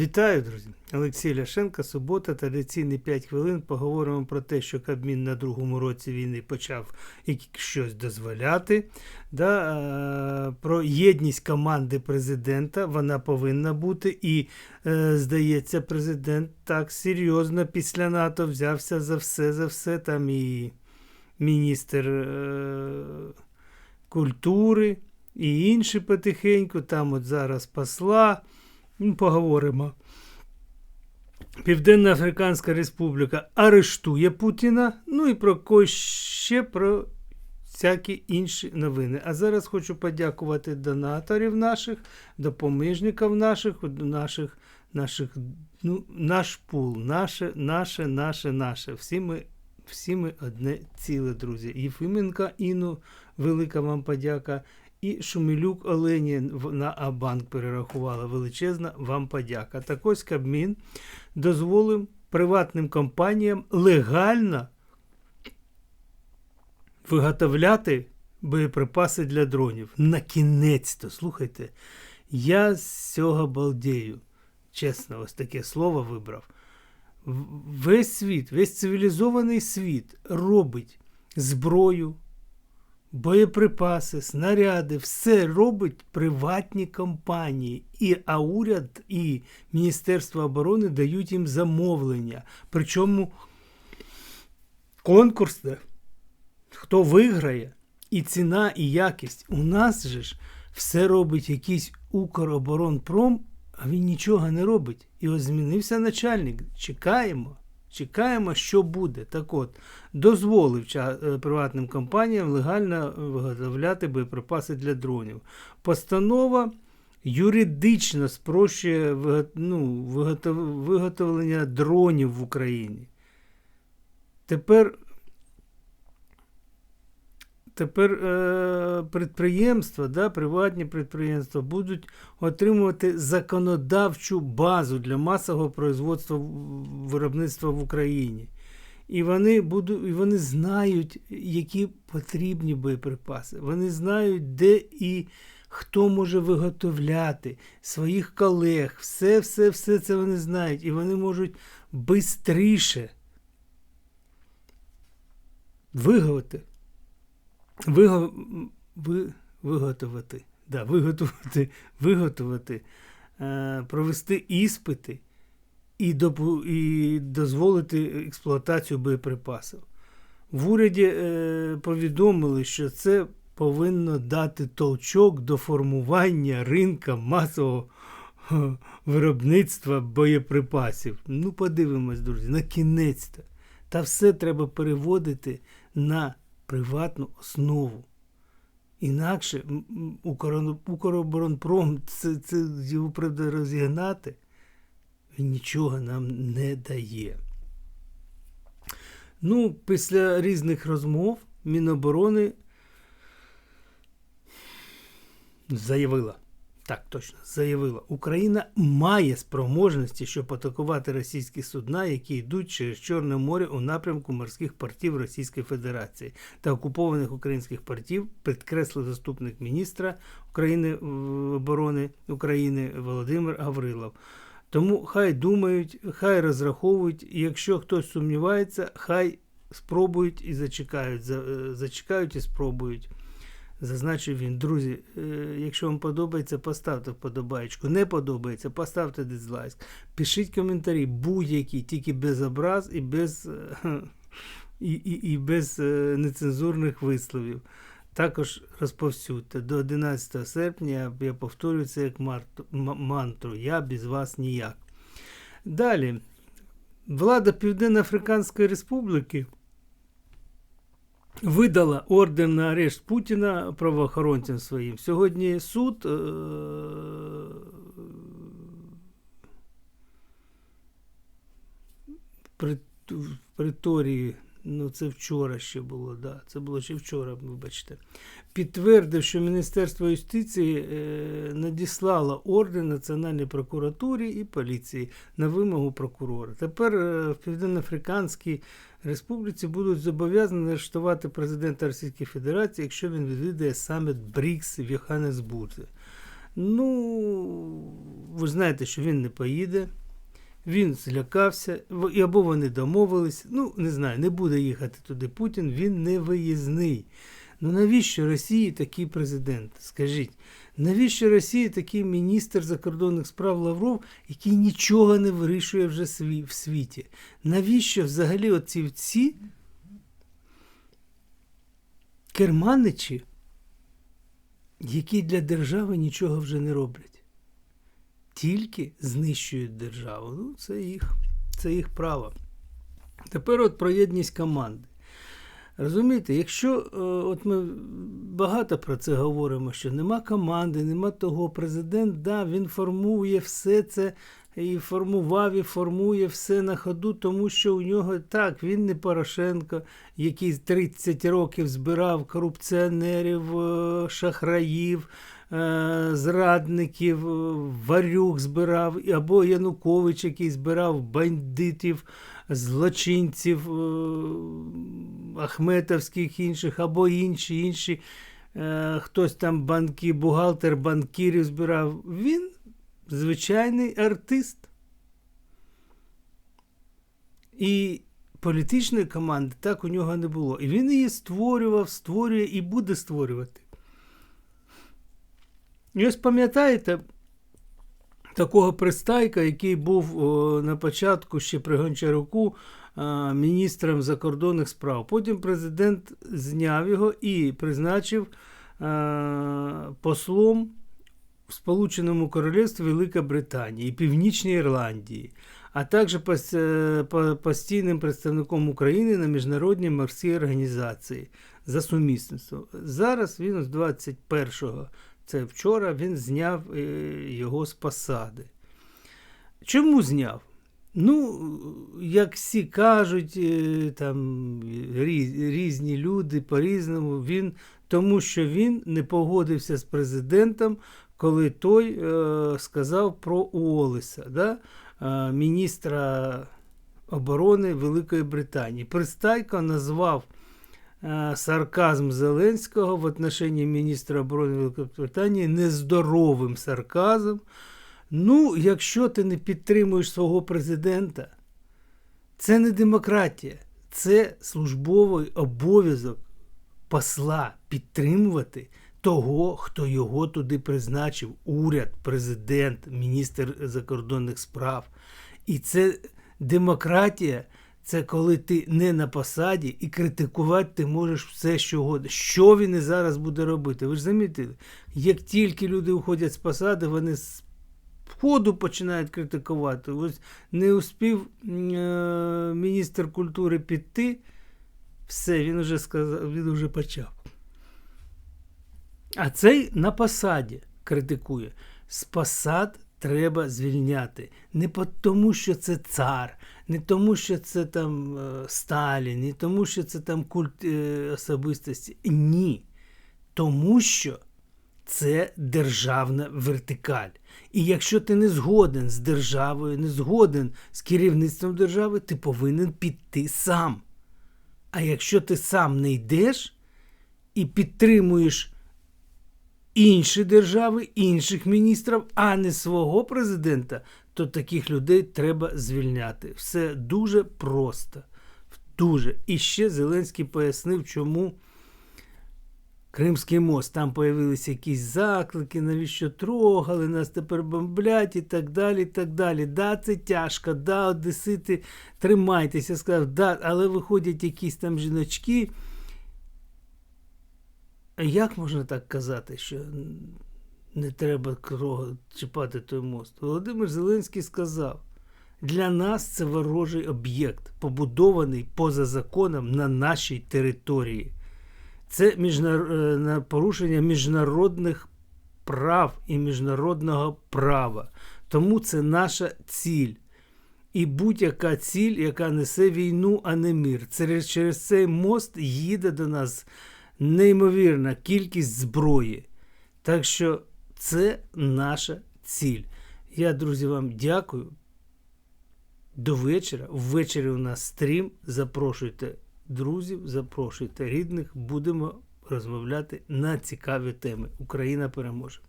Вітаю, друзі! Олексій Ляшенко, субота, традиційні 5 хвилин. Поговоримо про те, що Кабмін на другому році війни почав щось дозволяти. Да, е, про єдність команди президента вона повинна бути. І, е, здається, президент так серйозно після НАТО взявся за все, за все. Там і міністр е, культури, і інші потихеньку. Там от зараз посла. Ну, Поговоримо. Південна Африканська Республіка арештує Путіна. Ну і про когось ще про всякі інші новини. А зараз хочу подякувати донаторів наших, допоміжників наших, наших, наших ну, наш пул, наше, наше, наше, наше. Всі ми, всі ми одне ціле, друзі. Єфименка Інну, велика вам подяка. І Шумилюк Олені на Абанк перерахувала величезна вам подяка. Так ось Кабмін дозволив приватним компаніям легально виготовляти боєприпаси для дронів. На кінець-то, слухайте, я з цього балдею. Чесно, ось таке слово вибрав. Весь світ, весь цивілізований світ робить зброю, боєприпаси, снаряди, все робить приватні компанії. І, а уряд і Міністерство оборони дають їм замовлення. Причому конкурсне, хто виграє, і ціна, і якість. У нас же ж все робить якийсь Укроборонпром, а він нічого не робить. І ось змінився начальник. Чекаємо. Чекаємо, що буде. Так от, дозволив е, приватним компаніям легально виготовляти боєприпаси для дронів. Постанова юридично спрощує ну, виготовлення дронів в Україні. Тепер, тепер е, підприємства, да, приватні підприємства будуть отримувати законодавчу базу для масового производства виробництва в Україні. І вони, буду, і вони знають, які потрібні боєприпаси. Вони знають, де і хто може виготовляти своїх колег. Все, все, все це вони знають. І вони можуть швидше виготовити. Виго, ви, виготовити. Да, виготовити, виготовити, е, провести іспити і, допу, і дозволити експлуатацію боєприпасів. В уряді е, повідомили, що це повинно дати толчок до формування ринка масового виробництва боєприпасів. Ну, подивимось, друзі, на кінець-то. Та все треба переводити на приватну основу. Інакше Укроборонпром це, це його правда розігнати. Він нічого нам не дає. Ну, після різних розмов Міноборони заявила. Так, точно, заявила, Україна має спроможності, щоб атакувати російські судна, які йдуть через Чорне море у напрямку морських портів Російської Федерації та окупованих українських портів, підкреслив заступник міністра України е, оборони України Володимир Гаврилов. Тому хай думають, хай розраховують, якщо хтось сумнівається, хай спробують і зачекають, е, зачекають і спробують. Зазначив він, друзі, е, якщо вам подобається, поставте вподобайку. Не подобається, поставте дизлайк. Пишіть коментарі будь-які, тільки без образ і без, е, і, і, і без е, нецензурних висловів. Також розповсюдьте. До 11 серпня я, повторюю це як мантру. Я без вас ніяк. Далі. Влада Південно-Африканської Республіки видала орден на арешт Путіна правоохоронцям своїм. Сьогодні суд. Е- при, в приторії, ну це вчора ще було, да, це було ще вчора, вибачте, підтвердив, що Міністерство юстиції е, надіслало ордер Національній прокуратурі і поліції на вимогу прокурора. Тепер е, в Південно-Африканській Республіці будуть зобов'язані арештувати президента Російської Федерації, якщо він відвідає саміт БРІКС в Йоханнесбурзі. Ну, ви знаєте, що він не поїде. Він злякався, або вони домовились. Ну, не знаю, не буде їхати туди Путін, він не виїзний. Ну навіщо Росії такий президент? Скажіть, навіщо Росії такий міністр закордонних справ Лавров, який нічого не вирішує вже в світі? Навіщо взагалі оці всі керманичі, які для держави нічого вже не роблять? Тільки знищують державу. Ну, це їх, це їх право. Тепер от про єдність команди. Розумієте, якщо е, от ми багато про це говоримо, що нема команди, нема того, президент, да, він формує все це і формував, і формує все на ходу, тому що у нього так, він не Порошенко, який 30 років збирав корупціонерів, е, шахраїв, е, зрадників, е, варюк збирав, або Янукович, який збирав бандитів, злочинців ахметовських інших, або інші, інші. Хтось там банки, бухгалтер банкірів збирав. Він звичайний артист. І політичної команди так у нього не було. І він її створював, створює і буде створювати. І ось пам'ятаєте такого пристайка, який був о, на початку ще при Гончаруку а, міністром закордонних справ. Потім президент зняв його і призначив а, послом в Сполученому Королівстві Велика Британії Північній Ірландії, а також е, по- постійним представником України на міжнародній морській організації за сумісництвом. Зараз він з 21-го, це вчора, він зняв е, його з посади. Чому зняв? Ну, як всі кажуть, е, там різні люди по-різному, він, тому що він не погодився з президентом, коли той е, сказав про Уоллеса, да? е, міністра оборони Великої Британії. Пристайко назвав е, сарказм Зеленського в отношенні міністра оборони Великої Британії нездоровим сарказмом. Ну, якщо ти не підтримуєш свого президента, це не демократія, це службовий обов'язок посла підтримувати того, хто його туди призначив: уряд, президент, міністр закордонних справ. І це демократія. Це коли ти не на посаді і критикувати ти можеш все, що угодно. Що він і зараз буде робити? Ви ж замітили, як тільки люди уходять з посади, вони з входу починають критикувати. Ось не успів е, міністр культури піти, все, він вже сказав, він вже почав. А цей на посаді критикує. З посад треба звільняти. Не тому, що це цар, не тому, що це там е, Сталін, не тому, що це там культ е, особистості. Ні. Тому що це державна вертикаль. І якщо ти не згоден з державою, не згоден з керівництвом держави, ти повинен піти сам. А якщо ти сам не йдеш і підтримуєш інші держави, інших міністрів, а не свого президента, то таких людей треба звільняти. Все дуже просто. Дуже. І ще Зеленський пояснив, чому Кримський мост, там появилися якісь заклики, навіщо трогали, нас тепер бомблять і так далі. і так далі. Да, це тяжко, да, одесити, тримайтеся, сказав, да, але виходять якісь там жіночки. Як можна так казати, що не треба крого чіпати той мост? Володимир Зеленський сказав: для нас це ворожий об'єкт, побудований поза законом на нашій території. Це міжнар... е, порушення міжнародних прав і міжнародного права. Тому це наша ціль. І будь-яка ціль, яка несе війну, а не мир. Через цей мост їде до нас неймовірна кількість зброї. Так що це наша ціль. Я, друзі, вам дякую. До вечора. Ввечері у нас стрім. Запрошуйте друзів, запрошуйте рідних. Будемо розмовляти на цікаві теми. Україна переможе!